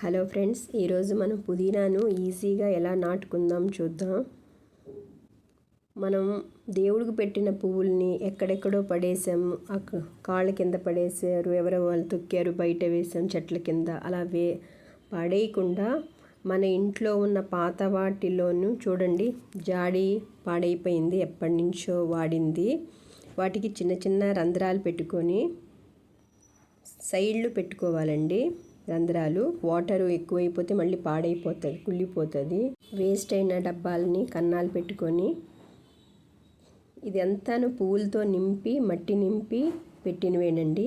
Hello friends ఈరోజు మనం పుదీనాను ఈజీగా ఎలా నాటుకుందాం చూద్దాం. మనం దేవుడికి పెట్టిన పువ్వుల్ని ఎక్కడెక్కడో పడేసాము ఆ కాళ్ళ కింద పడేసారు ఎవరో వాళ్ళు తొక్కారు బయట వేసాం చెట్ల కింద. అలా వే పడేయకుండా మన ఇంట్లో ఉన్న పాత వాటిలోనూ చూడండి జాడి పాడైపోయింది ఎప్పటి నుంచో వాడింది. వాటికి చిన్న చిన్న రంధ్రాలు పెట్టుకొని సైడ్లు పెట్టుకోవాలండి. రంధ్రాలు వాటర్ ఎక్కువైపోతే మళ్ళీ పాడైపోతుంది కుళ్ళిపోతుంది. వేస్ట్ అయిన డబ్బాలని కన్నాలు పెట్టుకొని ఇది అంతాను పువ్వులతో నింపి మట్టి నింపి పెట్టినవేనండి.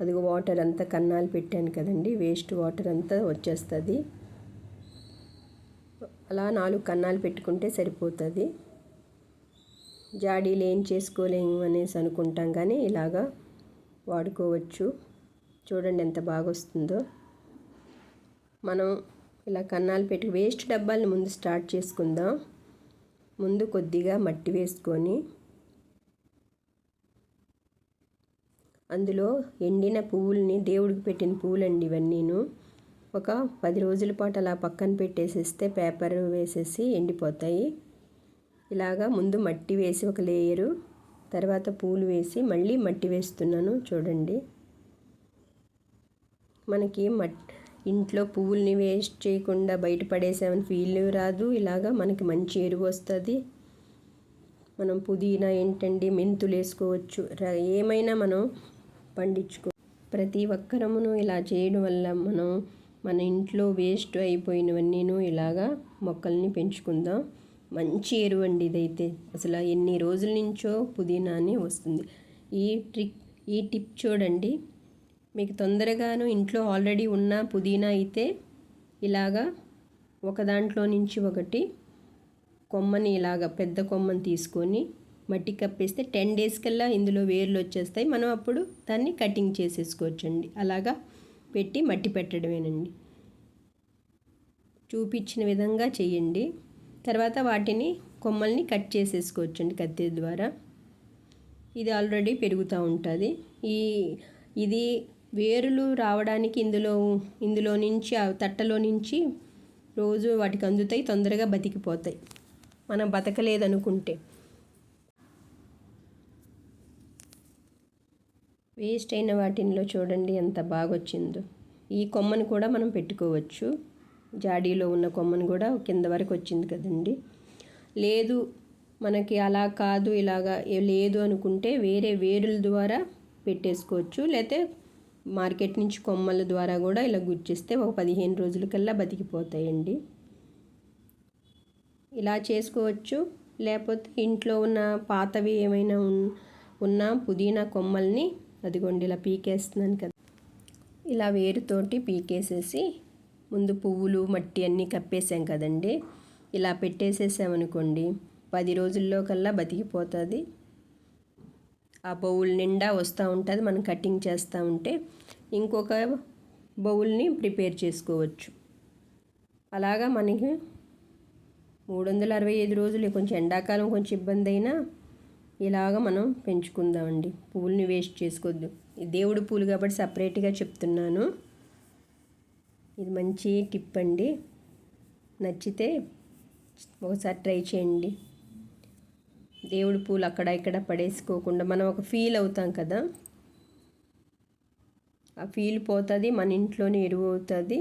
అది వాటర్ అంతా కన్నాలు పెట్టాను కదండి వేస్ట్ వాటర్ అంతా వచ్చేస్తుంది. అలా నాలుగు కన్నాలు పెట్టుకుంటే సరిపోతుంది. జాడీలు ఏం చేసుకోలేము అనేసి అనుకుంటాం కానీ ఇలాగా వాడుకోవచ్చు. చూడండి ఎంత బాగా వస్తుందో మనం ఇలా కన్నాలు పెట్టి వేస్ట్ డబ్బాలను ముందు స్టార్ట్ చేసుకుందాం. ముందు కొద్దిగా మట్టి వేసుకొని అందులో ఎండిన పువ్వుల్ని దేవుడికి పెట్టిన పువ్వులండి ఇవన్నీను. ఒక పది రోజుల పాటు అలా పక్కన పెట్టేసేస్తే పేపర్ వేసేసి ఎండిపోతాయి. ఇలాగా ముందు మట్టి వేసి ఒక లేయరు తర్వాత పూలు వేసి మళ్ళీ మట్టి వేస్తున్నాను చూడండి. మనకి మట్టి ఇంట్లో పువ్వుల్ని వేస్ట్ చేయకుండా బయట పడేసామని ఫీల్ రాదు. ఇలాగా మనకి మంచి ఎరువు వస్తుంది. మనం పుదీనా ఏంటండి? మెంతులు వేసుకోవచ్చు. ఏమైనా మనం పండించుకో ప్రతి ఒక్కరమును ఇలా చేయడం వల్ల మనం మన ఇంట్లో వేస్ట్ అయిపోయినవన్నీను ఇలాగా మొక్కల్ని పెంచుకుందాం. మంచి ఎరువు అండి ఇదైతే. అసలు ఎన్ని రోజుల నుంచో పుదీనా అని వస్తుంది. ఈ ట్రిక్ ఈ టిప్ చూడండి. మీకు తొందరగాను ఇంట్లో ఆల్రెడీ ఉన్న పుదీనా అయితే ఇలాగా ఒక దాంట్లో నుంచి ఒకటి కొమ్మని ఇలాగ పెద్ద కొమ్మని తీసుకొని మట్టి కప్పేస్తే టెన్ డేస్ కల్లా ఇందులో వేర్లు వచ్చేస్తాయి. మనం అప్పుడు దాన్ని కటింగ్ చేసేసుకోవచ్చండి. అలాగా పెట్టి మట్టి పెట్టడమేనండి. చూపించిన విధంగా చేయండి. తర్వాత వాటిని కొమ్మల్ని కట్ చేసేసుకోవచ్చండి కత్తి ద్వారా. ఇది ఆల్రెడీ పెరుగుతూ ఉంటుంది. ఈ ఇది వేరులు రావడానికి ఇందులో ఇందులో నుంచి ఆ తట్టలో నుంచి రోజు వాటికి అందుతాయి తొందరగా బతికిపోతాయి. మనం బతకలేదనుకుంటే. వేస్ట్ అయిన వాటిల్లో చూడండి ఎంత బాగా వచ్చిందో ఈ కొమ్మను కూడా మనం పెట్టుకోవచ్చు. జాడీలో ఉన్న కొమ్మను కూడా కింద వరకు వచ్చింది కదండి. లేదు మనకి అలా కాదు ఇలాగా లేదు అనుకుంటే వేరే వేరుల ద్వారా పెట్టేసుకోవచ్చు. లేకపోతే మార్కెట్ నుంచి కొమ్మల ద్వారా కూడా ఇలా గుర్చిస్తే ఒక పదిహేను రోజులకల్లా బతికిపోతాయండి. ఇలా చేసుకోవచ్చు. లేకపోతే ఇంట్లో ఉన్న పాతవి ఏమైనా ఉన్- ఉన్న పుదీనా కొమ్మల్ని అదిగోండి ఇలా పీకేస్తున్నాను కదా. ఇలా వేరుతోటి పీకేసేసి ముందు పువ్వులు మట్టి అన్నీ కప్పేసాం కదండి. ఇలా పెట్టేసేసామనుకోండి పది రోజుల్లో కల్లా బతికిపోతుంది. ఆ బౌల్ నిండా వస్తూ ఉంటుంది. మనం కటింగ్ చేస్తూ ఉంటే ఇంకొక బౌల్ని ప్రిపేర్ చేసుకోవచ్చు. అలాగా మనకి మూడు వందల అరవై ఐదు రోజులు కొంచెం ఎండాకాలం కొంచెం ఇబ్బంది అయినా ఇలాగ మనం పెంచుకుందామండి. పూలని వేస్ట్ చేసుకోవద్దు దేవుడు పూలు కాబట్టి సపరేట్గా చెప్తున్నాను. ఇది మంచి టిప్ అండి. నచ్చితే ఒకసారి ట్రై చేయండి. దేవుడి పూలు అక్కడ ఇక్కడ పడేసుకోకుండా మనం ఒక ఫీల్ అవుతాం కదా. ఆ ఫీల్ పోతుంది మన ఇంట్లోనే ఎరువు అవుతుంది.